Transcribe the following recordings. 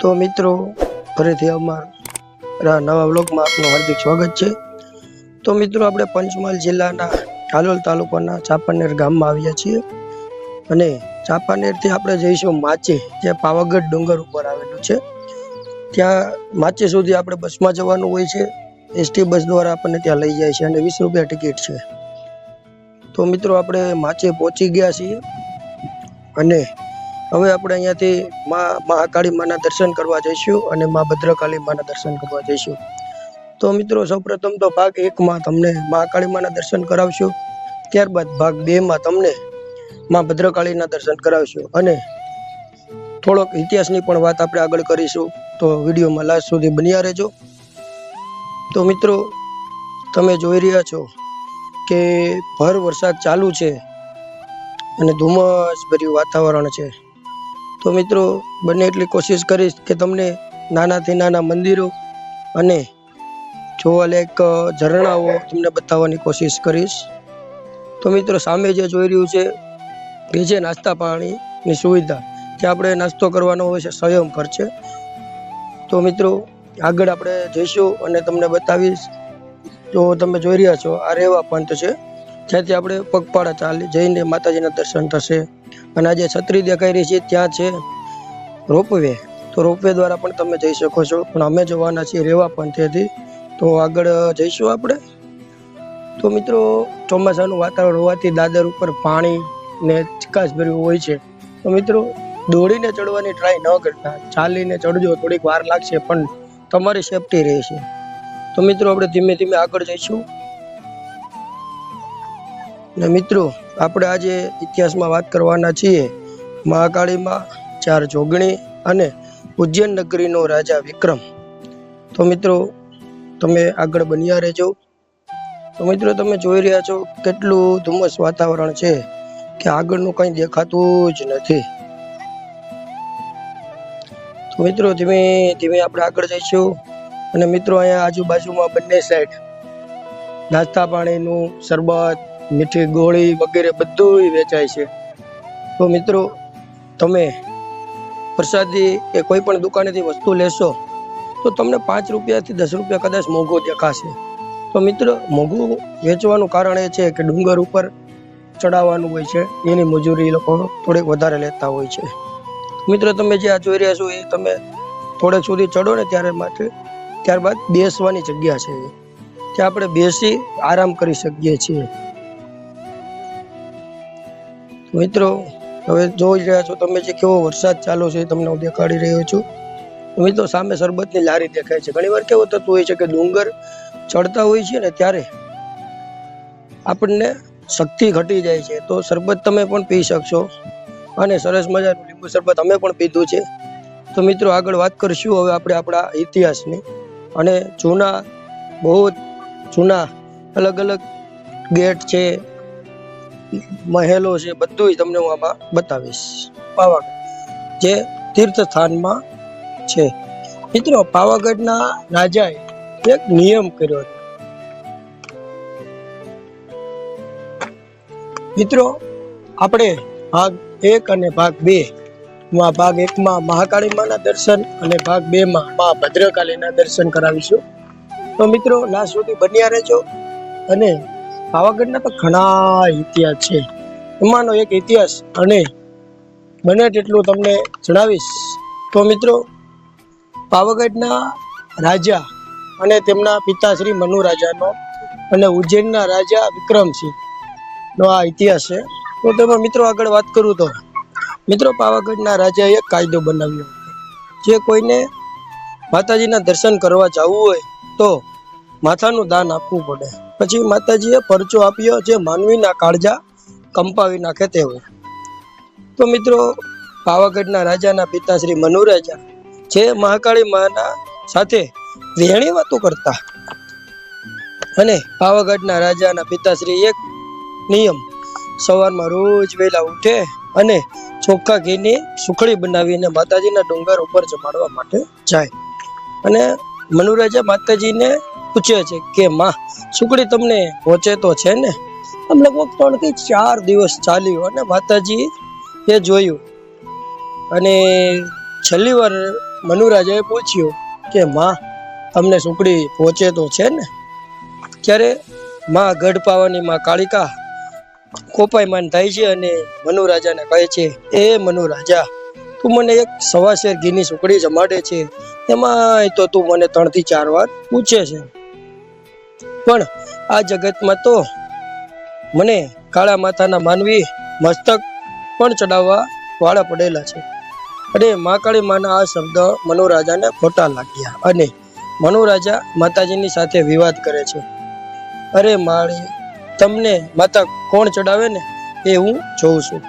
તો મિત્રો, ફરીથી અમારા નવા બ્લોગમાં આપનું હાર્દિક સ્વાગત છે. તો મિત્રો, આપણે પંચમહાલ જિલ્લાના હાલોલ તાલુકાના ચાપાનેર ગામમાં આવ્યા છીએ. અને ચાપાનેરથી આપણે જઈશું માચે, જે પાવાગઢ ડુંગર ઉપર આવેલું છે. ત્યાં માચે સુધી આપણે બસમાં જવાનું હોય છે. એસટી બસ દ્વારા આપણને ત્યાં લઈ જાય છે અને વીસ રૂપિયા ટિકિટ છે. તો મિત્રો, આપણે માચે પહોંચી ગયા છીએ. અને હવે આપણે અહીંયાથી મા મહાકાળી માના દર્શન કરવા જઈશું અને મા ભદ્રકાળી માના દર્શન કરવા જઈશું. તો મિત્રો, સૌપ્રથમ તો ભાગ એકમાં તમને મહાકાળી માના દર્શન કરાવશું. ત્યારબાદ ભાગ બેમાં તમને મા ભદ્રકાળીના દર્શન કરાવશું. અને થોડોક ઇતિહાસની પણ વાત આપણે આગળ કરીશું. તો વિડીયોમાં લાસ્ટ સુધી બન્યા રહેજો. તો મિત્રો, તમે જોઈ રહ્યા છો કે ભર વરસાદ ચાલુ છે અને ધુમ્મસ ભર્યું વાતાવરણ છે. તો મિત્રો, બને એટલી કોશિશ કરીશ કે તમને નાનાથી નાના મંદિરો અને જોવાલાયક ઝરણાઓ તમને બતાવવાની કોશિશ કરીશ. તો મિત્રો, સામે જે જોઈ રહ્યું છે, એ છે નાસ્તા પાણીની સુવિધા. ત્યાં આપણે નાસ્તો કરવાનો હોય છે, સ્વયં ખર્ચે. તો મિત્રો, આગળ આપણે જઈશું અને તમને બતાવીશ. તો તમે જોઈ રહ્યા છો, આ રેવા પંથ છે. જ્યાંથી આપણે પગપાળા ચાલી જઈને માતાજીના દર્શન થશે. અને આજે છત્રી દેખાઈ રહી છે, ત્યાં છે રોપવે. તો રોપવે દ્વારા પણ તમે જઈ શકો છો. પણ અમે જવાના છીએ રેવા પંથેથી. તો આગળ જઈશું આપણે. તો મિત્રો, ચોમાસાનું વાતાવરણ હોવાથી દાદર ઉપર પાણી ને ચિકાસ ભર્યું હોય છે. તો મિત્રો, દોડીને ચડવાની ટ્રાય ન કરતા. ચાલીને ચડજો, થોડીક વાર લાગશે, પણ તમારી સેફટી રહેશે. તો મિત્રો, આપણે ધીમે ધીમે આગળ જઈશું. ને મિત્રો, આપણે આજે ઇતિહાસમાં વાત કરવાના છીએ મહાકાળીમાં ચાર જોગણી અને ઉજ્જૈન નગરીનો રાજા વિક્રમ. તો મિત્રો, તમે આગળ બન્યા રહેજો. તો મિત્રો, તમે જોઈ રહ્યા છો કેટલું ધુમ્મસ વાતાવરણ છે કે આગળનું કંઈ દેખાતું જ નથી. તો મિત્રો, ધીમે ધીમે આપણે આગળ જઈશું. અને મિત્રો, અહીંયા આજુબાજુમાં બંને સાઈડ નાસ્તા પાણીનું શરબત મીઠી ગોળી વગેરે બધું વેચાય છે. તો મિત્રો, તમે પ્રસાદી કે કોઈ પણ દુકાનેથી વસ્તુ લેશો, તો તમને પાંચ રૂપિયાથી દસ રૂપિયા કદાચ મોંઘું દેખાશે. તો મિત્રો, મોંઘું વેચવાનું કારણ એ છે કે ડુંગર ઉપર ચડાવવાનું હોય છે. એની મજૂરી એ લોકો થોડીક વધારે લેતા હોય છે. મિત્રો, તમે જે આ જોઈ રહ્યા છો એ તમે થોડેક સુધી ચડો ને ત્યારે માટે, ત્યારબાદ બેસવાની જગ્યા છે ત્યાં આપણે બેસી આરામ કરી શકીએ છીએ. મિત્રો, હવે જોઈ રહ્યા છો તમે જે કેવો વરસાદ ચાલુ છે તમને હું દેખાડી રહ્યો છું. મિત્રો, સામે શરબતની લારી દેખાય છે. ઘણીવાર કેવું થતું હોય છે કે ડુંગર ચડતા હોય છે ને ત્યારે આપણને શક્તિ ઘટી જાય છે. તો શરબત તમે પણ પી શકશો અને સરસ મજાનું લીંબુ શરબત અમે પણ પીધું છે. તો મિત્રો, આગળ વાત કરીશું હવે આપણે આપણા ઇતિહાસની. અને જૂના, બહુ જૂના અલગ અલગ ગેટ છે મહેલો છે બધું તમને હું આમાં બતાવીશ. પાવાગઢ જે તીર્થ સ્થાનમાં છે. મિત્રો, પાવાગઢના રાજાએ એક નિયમ કર્યો હતો. મિત્રો, આપણે ભાગ એક અને ભાગ બે માં ભાગ એકમાં મહાકાળી માના દર્શન અને ભાગ બે માં મા ભદ્રકાલીના દર્શન કરાવીશું. તો મિત્રો લાસ્ટ સુધી બન્યા રહેજો અને પાવાગઢના તો ઘણા ઇતિહાસ છે. એમાંનો એક ઇતિહાસ અને બને તેટલું તમને જણાવીશ. તો મિત્રો પાવાગઢના રાજા અને તેમના પિતા શ્રી મનુ રાજાનો અને ઉજ્જૈનના રાજા વિક્રમસિંહનો આ ઇતિહાસ છે. તો તેમાં મિત્રો આગળ વાત કરું તો, મિત્રો પાવાગઢના રાજાએ કાયદો બનાવ્યો જે કોઈને માતાજીના દર્શન કરવા જવું હોય તો માથાનું દાન આપવું પડે. પછી માતાજીએ પરચો આપ્યો જે માનવીના કાળજા કંપાવી નાખે તેવો તો મિત્રો, પાવાગઢના રાજાના પિતા શ્રી મનુરાજા જે મહાકાળી માના સાથે વેણી વાતો કરતા અને પાવાગઢના રાજાના પિતાશ્રી એક નિયમ, સવારમાં રોજ વહેલા ઉઠે અને ચોખ્ખા ઘીની સુખડી બનાવીને માતાજીના ડુંગર ઉપર જમાડવા માટે જાય. અને મનુરાજા માતાજીને પૂછે છે કે, માં સુકડી તમને પહોંચે તો છે ને? આમ લગભગ ત્રણ કે ચાર દિવસ ચાલ્યું અને માતાજી એ જોયું. અને છેલ્લી વાર મનુરાજાએ પૂછ્યું કે, માં, તમને સુકડી પહોંચે તો છે ને? ત્યારે માં ગઢ પાવાની માં કાળિકા કોપાયમાન થાય છે અને મનુરાજાને કહે છે, એ મનુરાજા, તું મને એક સવાશેર ઘીની સુકડી જમાડે છે. એમાંય તો તું મને ત્રણથી ચાર વાર પૂછે છે. પણ આ જગતમાં તો મને કાળા માથાના માનવી મસ્તક પણ ચડાવવા વાળા પડેલા છે. અને મા કાળી માના આ શબ્દ મનુરાજાને ખોટા લાગ્યા અને મનુરાજા માતાજીની સાથે વિવાદ કરે છે. અરે માળી, તમને માતા કોણ ચડાવે ને એ હું જોઉં છું.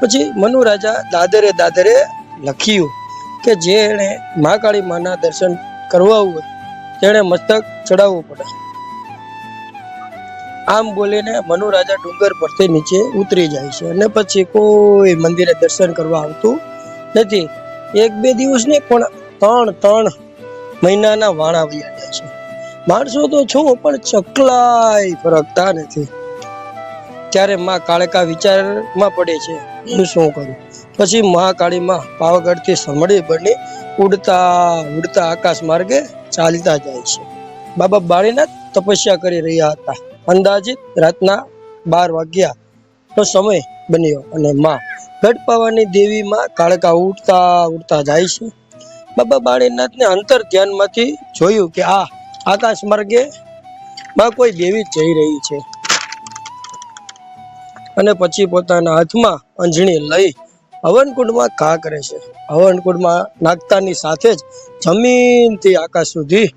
પછી મનુરાજા દાદરે દાદરે લખ્યું કે જેણે મા કાળી માના દર્શન કરવા હોય, તેણે મસ્તક ચડાવવું પડે. આમ બોલીને મનુરાજા ડુંગર પરથી નીચે ઉતરી જાય છે અને પછી કોઈ મંદિરે દર્શન કરવા આવતું નથી. એક બે દિવસ નહીં, પણ ત્રણ ત્રણ મહિનાના વાણા વયા છે. માણસો તો છું, પણ ચકલાય ફરકતા નથી. ત્યારે માં કાળકા વિચારમાં પડે છે, હું શું કરું? પછી મહાકાળીમાં પાવાગઢથી સમડી બની ઉડતા ઉડતા આકાશ માર્ગે ચાલતા જાય છે. બાબા બાળીનાથ તપસ્યા કરી રહ્યા હતા. અંદાજિત રાતના બાર વાગ્યા નો સમય બન્યો અને માં ગઢપાવાની દેવીમાં કાળકા ઉડતા ઉડતા જાય છે. બાબા બાળીનાથને અંતર ધ્યાનમાંથી જોયું કે આ આકાશ માર્ગે માં કોઈ દેવી જઈ રહી છે. અને પછી પોતાના હાથમાં અંજણી લઈ હવનકુંડમાં ઘા કરે છે. હવનકુંડમાં નાખતાની સાથે જ જમીનથી આકાશ સુધી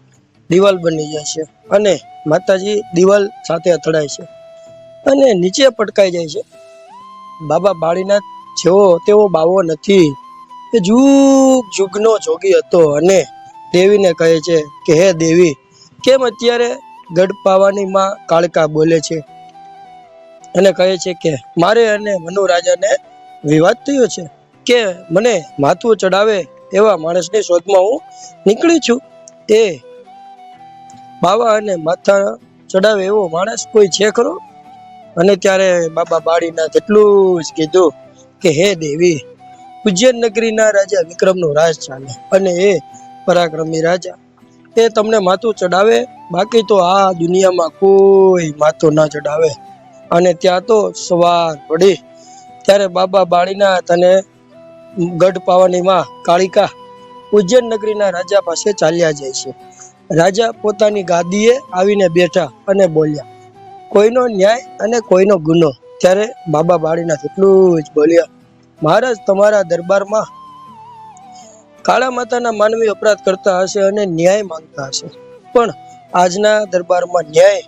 દિવાલ બની જાય છે અને માતાજી દિવાલ સાથે અથડાય છે અને નીચે પટકાઈ જાય છે. બાબા બાળીનાથ જેવો તેવો બાવો નથી. એ જુગ જુગનો જોગી હતો અને દેવીને કહે છે કે, હે દેવી, કેમ અત્યારે ગઢ પાવાની માં કાળકા બોલે છે? અને કહે છે કે, મારે અને મનુરાજાને વિવાદ થયો છે કે મને માથું ચડાવે એવા માણસની શોધમાં હું નીકળી છું. એ બાવા અને માથા ચડાવે એવો માણસ કોઈ છે ખરો? અને ત્યારે બાબા બાળીના એટલું જ કીધું કે, હે દેવી, ઉજ્જૈન નગરીના રાજા વિક્રમનો રાજ ચાલે અને એ પરાક્રમી રાજા. એ તમને માથું ચડાવે, બાકી તો આ દુનિયામાં કોઈ માથું ના ચડાવે. અને ત્યાં તો સવાર પડી. ત્યારે બાબા બાળીનાથ અને ગઢ પાવાની માં કાળિકા ઉજ્જૈન નગરીના રાજા પાસે ચાલ્યા જાય છે. રાજા પોતાની ગાદીએ આવીને બેઠા અને બોલ્યા, કોઈનો ન્યાય અને કોઈનો ગુનો. ત્યારે બાબા બાળીનાથ એટલું જ બોલ્યા, મહારાજ, તમારા દરબારમાં કાળા માતાના માનવી અપરાધ કરતા હશે અને ન્યાય માંગતા હશે. પણ આજના દરબારમાં ન્યાય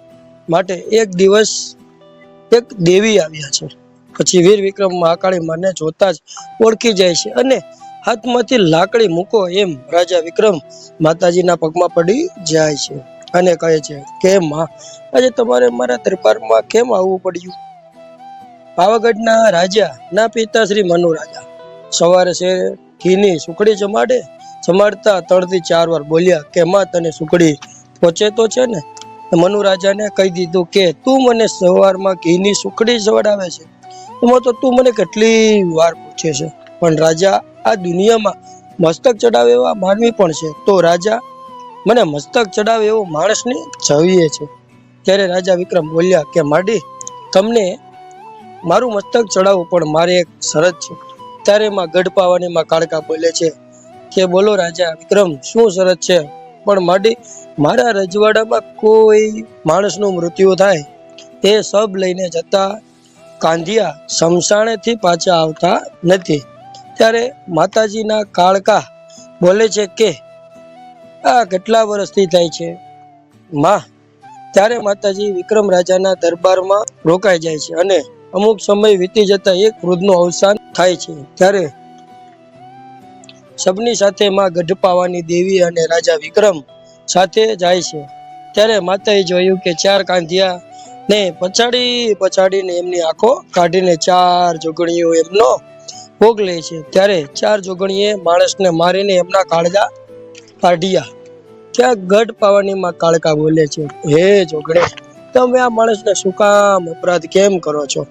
માટે એક દિવસ એક દેવી આવ્યા છે. પછી વીર વિક્રમ મહાકાળી માને જોતા જ ઓળખી જાય છે અને હાથમાંથી લાકડી મૂકો એમ રાજા વિક્રમ માતાજીના પગમાં પડી જાય છે અને કહે છે કે માં? આજે તમારે મારા દરબારમાં કેમ આવવું પડ્યું? પાવાગઢના રાજા, ના પિતા શ્રી મનુ રાજા. સવારે છે, ઘીની સુખડી જમાડે. જમાડતા ત્રણથી ચાર વાર બોલ્યા, કે માં, તને સુખડી પહોંચે તો છે ને? મનુ રાજાને કહી દીધું કે, તું મને સવારમાં ઘીની સુખડી જવડાવે છે. એમાં તો તું મને કેટલી વાર પૂછે છે? પણ રાજા આ દુનિયામાં મસ્તક ચડાવે એવા માનવી પણ છે. તો રાજા મને મસ્તક ચડાવે એવો માણસને જવીએ છે. ત્યારે રાજા વિક્રમ બોલ્યા કે, માડી, તમને મારું મસ્તક ચડાવવું પણ મારે એક શરત છે. ત્યારે માં ગઢ પાવાની માં કાળકા બોલે છે કે, બોલો રાજા વિક્રમ, શું શરત છે? પણ માડી, મારા રજવાડામાં કોઈ માણસનું મૃત્યુ થાય? એ સબ લઈને જતા કાંધિયા શમશાણેથી પાછા આવતા નથી. ત્યારે માતાજીના કાળકા બોલે છે કે, આ કેટલા વર્ષથી થાય છે? માં, ત્યારે માતાજી વિક્રમ રાજાના દરબારમાં રોકાઈ જાય છે અને અમુક સમય વીતી જતા એક વૃદ્ધનું અવસાન થાય છે. ત્યારે સબની સાથે માં ગઢપાવાની દેવી અને રાજા વિક્રમ સાથે જાય છે. ત્યારે માતાએ જોયું કે ચાર કાંધિયા ને પછાડી પછાડીને એમની આંખો કાઢીને ચાર જોગણીઓ એમનો ભોગ લે છે. ત્યારે ચાર જોગણીએ માણસને મારીને એમના કાળજા કાઢ્યા. ત્યાં ગઢ પાવાની માં કાળકા બોલે છે, હે જોગણે, તમે આ માણસને શું કામ અપરાધ કેમ કરો છો?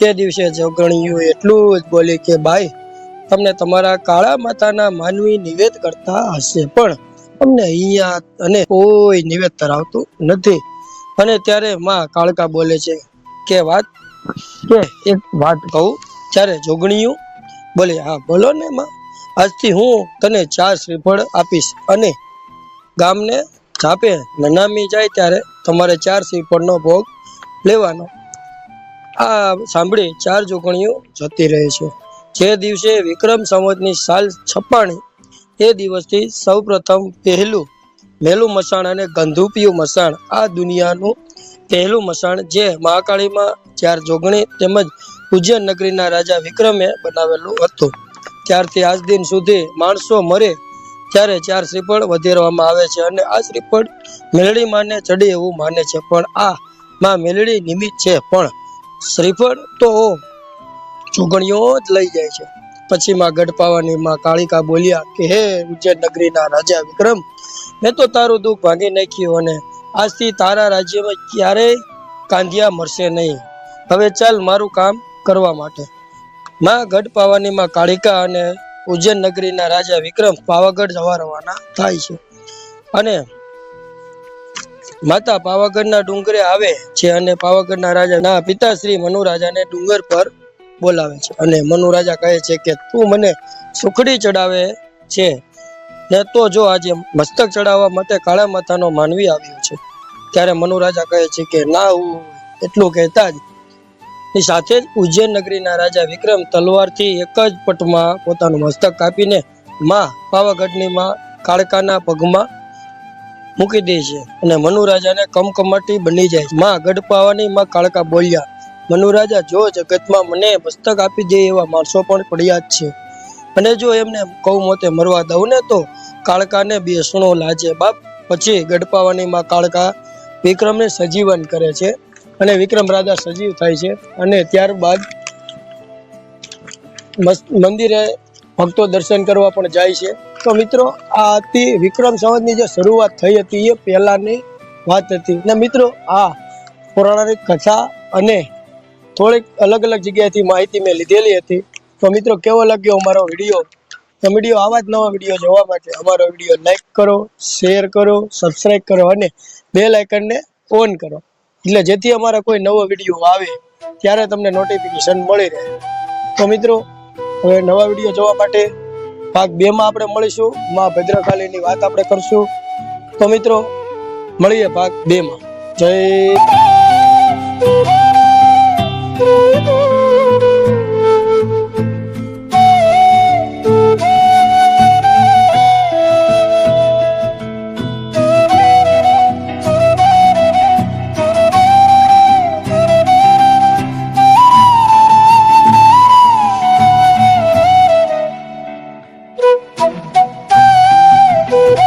તે દિવસે જોગણીઓ એટલું જ બોલી કે, ભાઈ, તમને તમારા કાળા માતાના માનવી નિવેદ કરતા હશે, પણ અમને અહીંયા અને કોઈ નિવેદ ધરાવતું નથી. અને ત્યારે માં કાળકા બોલે છે, કે વાત, કે એક વાત કહું? ત્યારે જોગણીયું બોલે, હા, બોલો ને માં. આજથી હું તને ચાર શ્રીફળ આપીશ અને ગામને છાપે નનામી જાય ત્યારે તમારે ચાર શ્રીફળનો ભોગ લેવાનો. આ સાંભળી ચાર જોગણીઓ જતી રહે છે. જે દિવસે વિક્રમ સંવતની સાલ છપ્પાણી એ દિવસથી સૌપ્રથમ પહેલું મેલું મસાણ અને ગંધુપિયું મસાણ આ દુનિયાનું પહેલું મસાણ જે મહાકાળીમાં ચાર જોગણી તેમજ ઉજ્જૈન નગરીના રાજા વિક્રમે બનાવેલું હતું. ત્યારથી આજ દિન સુધી માણસો મરે, ત્યારે ચાર શ્રીફળ વધેરવામાં આવે છે અને આ શ્રીફળ મેલડી માને ચડે એવું માને છે. પણ આ માં મેલડી નિમિત્ત છે, પણ શ્રીફળ તો ચૂંટણીઓ જ લઈ જાય છે. પછી માં ગઢપાવાની માં કાળિકા બોલ્યા કે, હે ઉજ્જૈન નગરીના રાજા વિક્રમ, મેં તો તારું દુઃખ ભાંગી નાખ્યું અને આજથી તારા રાજ્યમાં ક્યારેય કાંધિયા મળશે નહીં. હવે ચાલ મારું કામ કરવા માટે. માં ગઢપાવાની માં કાળિકા અને ઉજ્જૈન નગરીના રાજા વિક્રમ પાવાગઢ જવા રવાના થાય છે. અને માતા પાવાગઢના ડુંગરે આવે છે અને પાવાગઢના રાજાના પિતાશ્રી મનુરાજાને ડુંગર પર બોલાવે છે. અને મનુરાજા કહે છે કે, તું મને સુખડી ચડાવે છે. ને તો જો આજે મસ્તક ચડાવવા માટે કાળા માતાનો માનવી આવ્યો છે. ત્યારે મનુરાજા કહે છે કે, ના, હું એટલું કહેતા જ ની સાથે જ ઉજ્જૈન નગરીના રાજા વિક્રમ તલવારથી એક જ પટમાં પોતાનું મસ્તક કાપીને માં પાવાગઢની માં કાળકાના પગમાં મૂકી દે છે અને મનુરાજાને કમકમાટી બની જાય છે. માં ગઢપાવાની માં કાળકા બોલ્યા, મનુરાજા, જો જગતમાં મને મસ્તક આપી દે એવા માણસો પણ પડ્યા જ છે. અને જો એમને કૌ મોતે મરવા દઉં ને તો કાળકાને બે સુણો લાજે બાપ. પછી ગઢપાવાની માં કાળકા વિક્રમને સજીવન કરે છે. અને વિક્રમ રાજા સજીવ થાય છે. અને ત્યારબાદ મંદિરે ભક્તો દર્શન કરવા પણ જાય છે. તો મિત્રો, આ હતી વિક્રમ સંવતની જે શરૂઆત થઈ હતી એ પહેલાંની વાત હતી. ને મિત્રો, આ પૌરાણિક કથા અને થોડીક અલગ અલગ જગ્યાએથી માહિતી મેં લીધેલી હતી. તો મિત્રો, કેવો લાગ્યો અમારો વીડિયો? તો વીડિયો, આવા જ નવા વીડિયો જોવા માટે અમારો વીડિયો લાઈક કરો, શેર કરો, સબસ્ક્રાઈબ કરો અને બેલ આઇકનને ઓન કરો. એટલે જેથી અમારા કોઈ નવો વીડિયો આવે, ત્યારે તમને નોટિફિકેશન મળી રહે. તો મિત્રો, હવે નવા વીડિયો જોવા માટે ભાગ બે માં આપણે મળીશું. માં ભદ્રકાલીની વાત આપણે કરશું. તો મિત્રો, મળીએ ભાગ બે માં. જય. Woo!